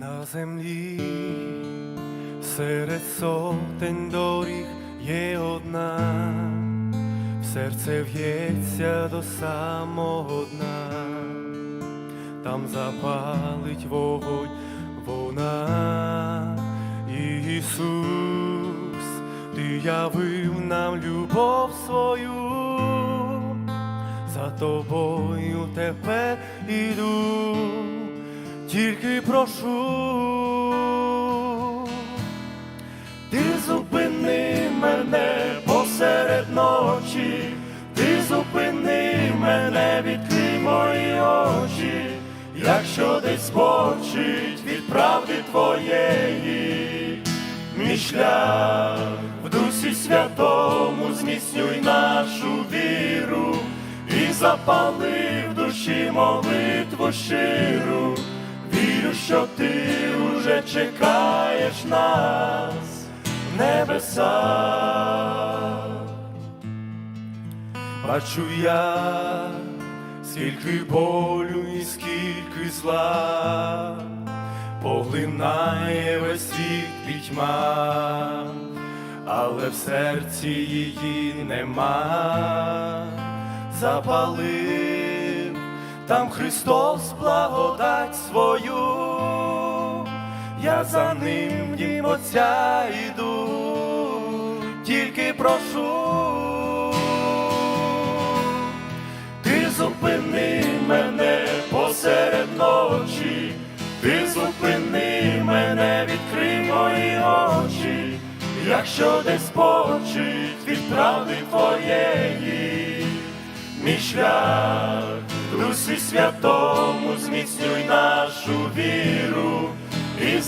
На землі. Серед сотень доріг є одна, в серце в'ється до самого дна, там запалить вогонь вона, Ісус, ти явив нам любов свою, за тобою тепер іду, тільки прошу. Ти зупини мене посеред ночі, ти зупини мене, відкрий мої очі, якщо десь збочить від правди твоєї, мій шлях в дусі святому зміцнюй нашу віру і запали в душі молитву щиру. Вірю, що ти уже чекаєш нас в небесах. Бачу я, скільки болю і скільки зла, поглинає весь світ пітьма, але в серці її нема, запалив там Христос благодать свою, я за ним дім Отця йду, тільки прошу. Ти зупини мене посеред ночі, ти зупини мене, відкрий мої очі, якщо десь почить від правди твоєї, мій шлях в дусі святому зміцнюй нашу віру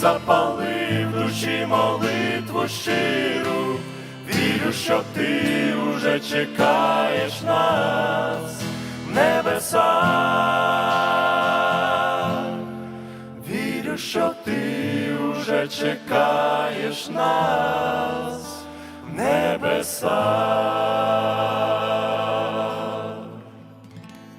і запали в душі молитву щиру. Вірю, що ти уже чекаєш нас в небесах. Вірю, що ти уже чекаєш нас в небесах.